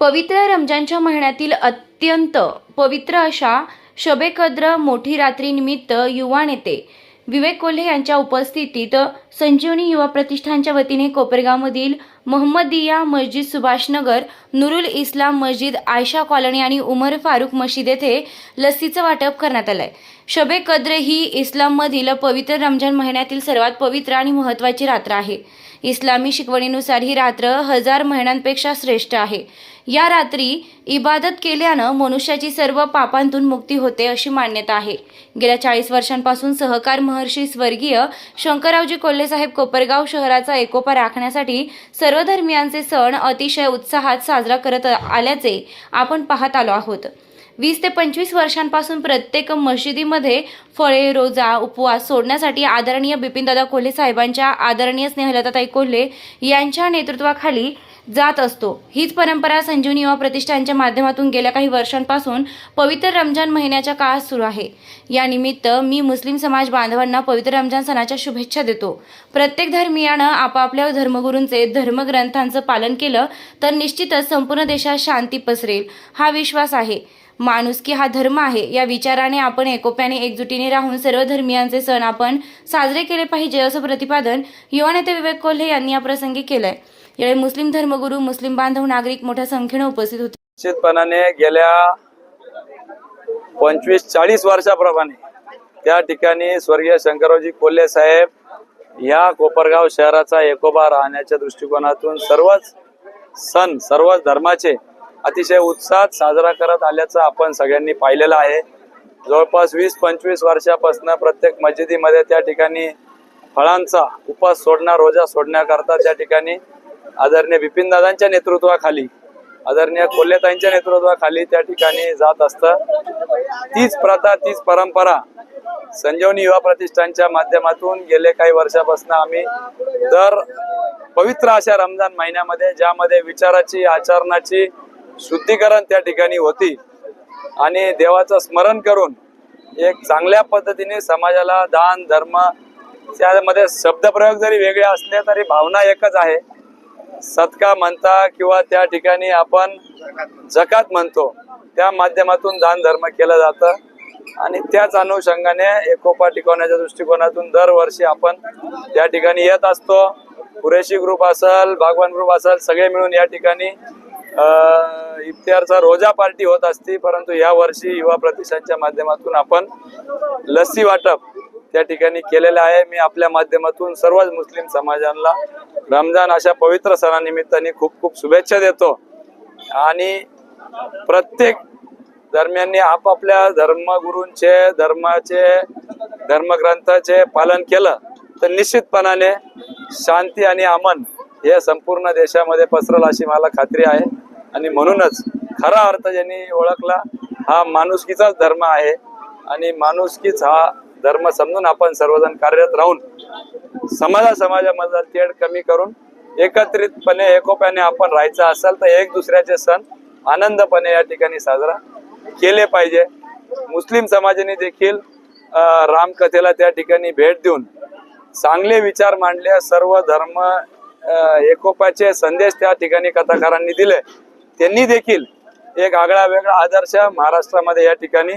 पवित्र रमजानच्या महिन्यातील अत्यंत पवित्र अशा शबे कद्र मोठी रात्रीनिमित्त युवा नेते विवेक कोल्हे यांच्या उपस्थितीत संजीवनी युवा प्रतिष्ठानच्या वतीने कोपरगावमधील मोहम्मदिया मस्जिद सुभाषनगर नुरुल इस्लाम मस्जिद आयशा कॉलनी आणि उमर फारूक मशीद येथे लस्सीचं वाटप करण्यात आलंय. शबे कद्र ही इस्लाममधील पवित्र रमजान महिन्यातील सर्वात पवित्र आणि महत्त्वाची रात्र आहे. इस्लामी शिकवणीनुसार ही रात्र हजार महिन्यांपेक्षा श्रेष्ठ आहे. या रात्री इबादत केल्यानं मनुष्याची सर्व पापांतून मुक्ती होते अशी मान्यता आहे. गेल्या चाळीस वर्षांपासून सहकार महर्षी स्वर्गीय शंकररावजी कोल्हेसाहेब कोपरगाव शहराचा एकोपा राखण्यासाठी सर्व धर्मियांचे सण अतिशय उत्साहात साजरा करत आल्याचे आपण पाहत आलो आहोत. वीस ते पंचवीस वर्षांपासून प्रत्येक मशिदीमध्ये फळे रोजा उपवास सोडण्यासाठी आदरणीय बिपिनदादा कोल्हे साहेबांच्या आदरणीय स्नेहलताताई कोल्हे यांच्या नेतृत्वाखाली जात असतो. हीच परंपरा संजीवनी युवा प्रतिष्ठानच्या माध्यमातून गेल्या काही वर्षांपासून पवित्र रमजान महिन्याच्या काळात सुरू आहे. या निमित्त मी मुस्लिम समाज बांधवांना पवित्र रमजान सणाच्या शुभेच्छा देतो. प्रत्येक धर्मियानं आपापल्या धर्मगुरूंचे धर्मग्रंथांचं पालन केलं तर निश्चितच संपूर्ण देशात शांती पसरेल. हा विश्वास आहे. माणुसकी हा धर्म आहे या विचाराने आपण एकोप्याने एकजुटीने राहून सर्व धर्मियांचे सण आपण साजरे केले पाहिजे असं प्रतिपादन युवा नेते विवेक कोल्हे यांनी या प्रसंगी केलंय. यावेळी मुस्लिम धर्मगुरू मुस्लिम बांधव नागरिक मोठ्या संख्येने उपस्थित होते. निश्चितपणाने गेल्या पंचवीस चाळीस वर्षाप्रमाणे त्या ठिकाणी स्वर्गीय शंकररावजी कोल्हे साहेब या कोपरगाव शहराचा एकोबा राहण्याच्या दृष्टिकोनातून सर्वच सण सर्वच धर्माचे अतिशय उत्साहात साजरा करत आल्याचं आपण सगळ्यांनी पाहिलेलं आहे. जवळपास वीस पंचवीस वर्षापासून प्रत्येक मस्जिदीमध्ये त्या ठिकाणी फळांचा उपास सोडणं रोजा सोडण्याकरता त्या ठिकाणी आदरणीय बिपिनदादांच्या नेतृत्वाखाली आदरणीय कोल्हेताईंच्या नेतृत्वाखाली त्या ठिकाणी जात असतं. तीच प्रथा तीच परंपरा संजीवनी युवा प्रतिष्ठानच्या माध्यमातून गेले काही वर्षापासून आम्ही. दर पवित्र अशा रमजान महिन्यामध्ये ज्यामध्ये विचाराची आचरणाची शुद्धीकरण त्या ठिकाणी होती. आणि देवाचं स्मरण करून एक चांगल्या पद्धतीने समाजाला दान धर्म त्यामध्ये शब्दप्रयोग जरी वेगळे असले तरी भावना एकच आहे. सदका म्हणता किंवा त्या ठिकाणी आपण जकात म्हणतो त्या माध्यमातून दान धर्म केलं जातं. आणि त्याच अनुषंगाने एकोपा टिकवण्याच्या दृष्टिकोनातून दरवर्षी आपण त्या ठिकाणी येत असतो. कुरेशी ग्रुप असेल भागवान ग्रुप असेल सगळे मिळून या ठिकाणी अं, इफ्तियारचा रोजा पार्टी होत असती. परंतु या वर्षी युवा प्रतिष्ठानच्या माध्यमातून आपण लस्सी वाटप त्या ठिकाणी केलेलं आहे. मी आपल्या माध्यमातून सर्वच मुस्लिम समाजाला रमजान अशा पवित्र सणानिमित्ताने खूप खूप शुभेच्छा देतो. आणि प्रत्येक धर्मियांनी आपापल्या धर्मगुरूंचे धर्माचे धर्मग्रंथाचे पालन केलं तर निश्चितपणाने शांती आणि अमन हे संपूर्ण देशामध्ये पसरल अशी मला खात्री आहे. आणि म्हणूनच खरा अर्थ ज्यांनी ओळखला हा माणुसकीचाच धर्म आहे. आणि माणुसकीच हा धर्म समजून आपण सर्वजण कार्यरत राहून समाजा समाजामधला तेढ कमी करून एकत्रितपणे एकोप्याने आपण राहायचं असेल तर एक दुसऱ्याचे सण आनंदपणे या ठिकाणी साजरा केले पाहिजे. मुस्लिम समाजाने देखील रामकथेला त्या ठिकाणी भेट देऊन चांगले विचार मांडले. सर्व धर्म एकोप्याचे एकोपाचे संदेश त्या ठिकाणी कथाकारांनी दिले. त्यांनी देखील एक आगळा वेगळा आदर्श महाराष्ट्रामध्ये या ठिकाणी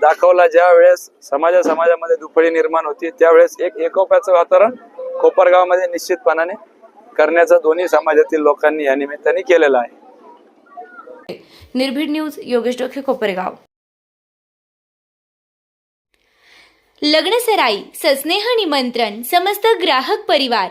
दाखवला ज्या वेळेस समाजा समाजामध्ये दुफळी निर्माण होती त्यावेळेस एक एकोप्याचं वातावरण कोपरगावमध्ये निश्चितपणाने करण्याचं दोन्ही समाजातील लोकांनी या निमित्ताने केलेलं आहे. निर्भीड न्यूज योगेश डोखे कोपरगाव. लग्नसराई सस्नेह निमंत्रण समस्त ग्राहक परिवार